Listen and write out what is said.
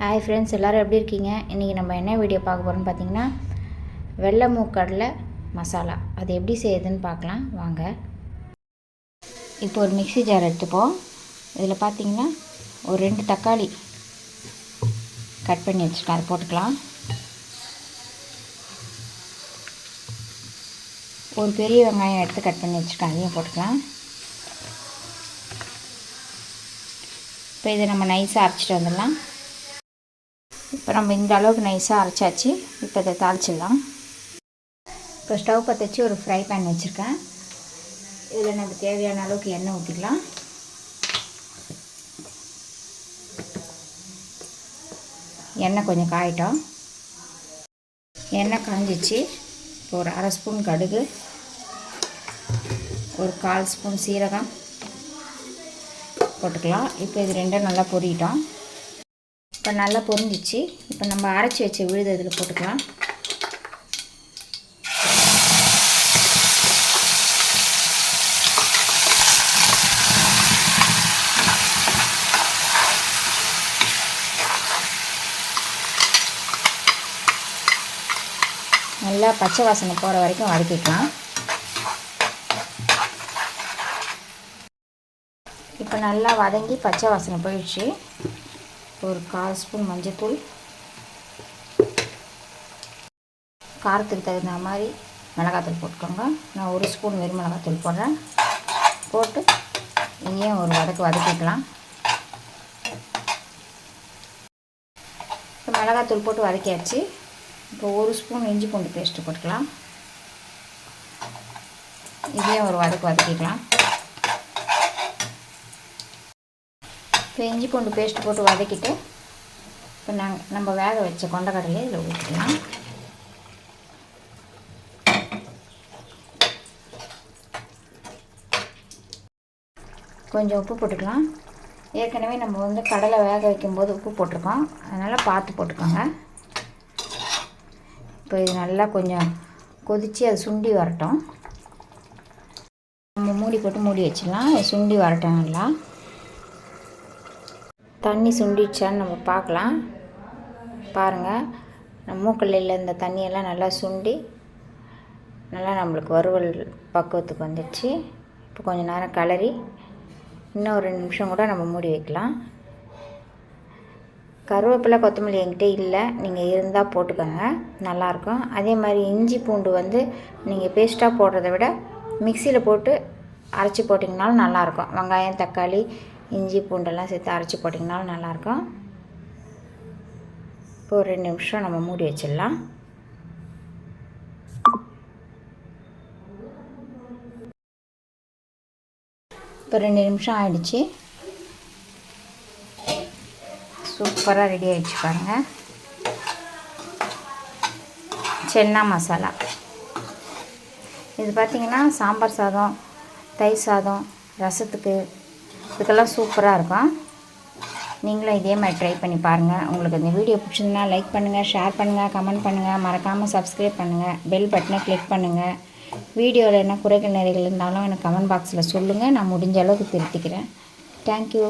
Hi friends எல்லோரும் எப்படி இருக்கீங்க? இன்றைக்கி நம்ம என்ன வீடியோ பார்க்க போகிறோம்னு பார்த்தீங்கன்னா வெள்ளை மூக்கடலை மசாலா. அது எப்படி செய்யுதுன்னு பார்க்கலாம். வாங்க. இப்போ ஒரு மிக்ஸி ஜார் எடுத்துப்போம். இதில் பார்த்தீங்கன்னா ஒரு ரெண்டு தக்காளி கட் பண்ணி வச்சுருக்கேன் அதை போட்டுக்கலாம். ஒரு பெரிய வெங்காயம் எடுத்து கட் பண்ணி வச்சுருக்கேன் அதையும் போட்டுக்கலாம். இப்போ இதை நம்ம நைஸாக அரைச்சிட்டு வந்துடலாம். இப்போ நம்ம இந்த அளவுக்கு நைஸாக அரைச்சாச்சு. இப்போ இதை தாளிச்சிடலாம். இப்போ ஸ்டவ் பற்ற வச்சு ஒரு ஃப்ரை பேன் வச்சுருக்கேன். இதில் நமக்கு தேவையான அளவுக்கு எண்ணெய் ஊற்றிக்கலாம் எண்ணெய் கொஞ்சம் காயிட்டோம். எண்ணெய் காஞ்சிச்சு. இப்போ ஒரு அரை ஸ்பூன் கடுகு. ஒரு கால் ஸ்பூன் சீரகம். போட்டுக்கலாம். இப்போ இது ரெண்டும் நல்லா பொரியிட்டோம் இப்போ நல்லா பொரிஞ்சிச்சு. இப்போ நம்ம அரைச்சி வச்ச விழுது இதில் போட்டுக்கலாம். நல்லா பச்சை வாசனை போகிற வரைக்கும் வதக்கிக்கலாம். இப்போ நல்லா வதங்கி பச்சை வாசனை போயிடுச்சு. ஒரு கால் ஸ்பூன் மஞ்சத்தூள். காரத்துக்கு தகுந்த மாதிரி மிளகாத்தூள் போட்டுக்கோங்க. நான் ஒரு ஸ்பூன் வெறும் மிளகாத்தூள் போடுறேன். போட்டு இனியும் ஒரு வதக்கு வதக்கிக்கலாம். இப்போ மிளகாத்தூள் போட்டு வதக்கியாச்சு. இப்போ ஒரு ஸ்பூன் இஞ்சி பூண்டு பேஸ்ட்டு போட்டுக்கலாம். இதையும் ஒரு வதக்கு வதக்கிக்கலாம். இப்போ இஞ்சி பூண்டு பேஸ்ட் போட்டு வதக்கிட்டு இப்போ நாங்கள் நம்ம வேக வச்ச கொண்டக்கடலையை இதில் ஊற்றிக்கலாம் கொஞ்சம் உப்பு போட்டுக்கலாம். ஏற்கனவே நம்ம வந்து கடலை வேக வைக்கும்போது உப்பு போட்டிருக்கோம். அதனால் பார்த்து போட்டுக்கோங்க. இப்போ இது நல்லா கொஞ்சம் கொதித்து அது சுண்டி வரட்டும். நம்ம மூடி போட்டு மூடி வச்சிடலாம். சுண்டி வரட்டும் நல்லா. தண்ணி சுண்டிடுச்சான்னு நம்ம பார்க்கலாம். பாருங்கள் நம்ம மூக்கல்லையில் இந்த தண்ணியெல்லாம் நல்லா சுண்டி நல்லா நம்மளுக்கு வறுவல் பக்குவத்துக்கு வந்துடுச்சு. இப்போ கொஞ்சம் நேரம் கலரி இன்னும் ஒரு நிமிஷம் கூட நம்ம மூடி வைக்கலாம். கருவேப்பிலை கொத்தமல்லி என்கிட்ட இல்லை. நீங்கள் இருந்தால் போட்டுக்கோங்க நல்லாயிருக்கும். அதே மாதிரி இஞ்சி பூண்டு வந்து நீங்கள் பேஸ்ட்டாக போடுறத விட மிக்சியில் போட்டு அரைச்சி போட்டிங்கனாலும் நல்லாயிருக்கும். வெங்காயம் தக்காளி இஞ்சி பூண்டெல்லாம் சேர்த்து அரைச்சி போட்டிங்கனாலும் நல்லாயிருக்கும். இப்போ ஒரு ரெண்டு நிமிஷம் நம்ம மூடி வச்சிடலாம். இப்போ ரெண்டு நிமிஷம் ஆயிடுச்சு. சூப்பராக ரெடி ஆகிடுச்சு பாருங்கள் சென்னா மசாலா. இது பார்த்திங்கன்னா சாம்பார் சாதம் தயிர் சாதம் ரசத்துக்கு இதுக்கெல்லாம் சூப்பராக இருக்கும். நீங்களும் இதே மாதிரி ட்ரை பண்ணி பாருங்கள் உங்களுக்கு இந்த வீடியோ பிடிச்சிருந்தா லைக் பண்ணுங்கள் ஷேர் பண்ணுங்கள் கமெண்ட் பண்ணுங்கள் மறக்காமல் சப்ஸ்கிரைப் பண்ணுங்கள் பெல் பட்டனை கிளிக் பண்ணுங்கள் வீடியோவில் என்ன குறைகள் நிறைகள் இருந்தாலும் எனக்கு கமெண்ட் பாக்ஸில் சொல்லுங்கள் நான் முடிஞ்ச அளவுக்கு திருத்திக்கிறேன். தேங்க்யூ